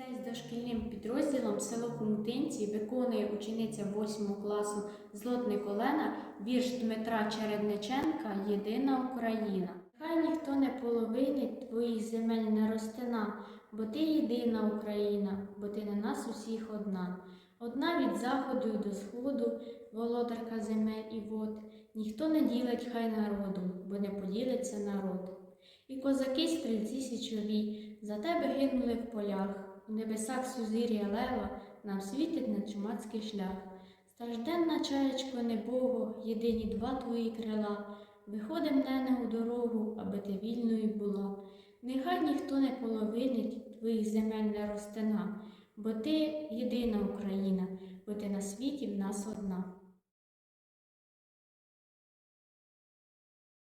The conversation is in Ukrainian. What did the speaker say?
Ліцей з дошкільним підрозділом село Хомутинці виконує учениця 8 класу Злотник Олена вірш Дмитра Чередниченка Єдина Україна. Хай ніхто не половинить твоїх земель не ростина, бо ти єдина Україна, бо ти на нас усіх одна. Одна від заходу й до сходу, володарка земель і вод, ніхто не ділить хай народу, бо не поділиться народ. І козаки стрільці січові за тебе гинули в полях, у небесах сузір'я лева нам світить на чумацький шлях. Стражденна чаєчко небого, єдині два твої крила, виходим нене у дорогу, аби ти вільною була. Нехай ніхто не половинить твоїх земель не ростина, бо ти єдина Україна, бо ти на світі в нас одна.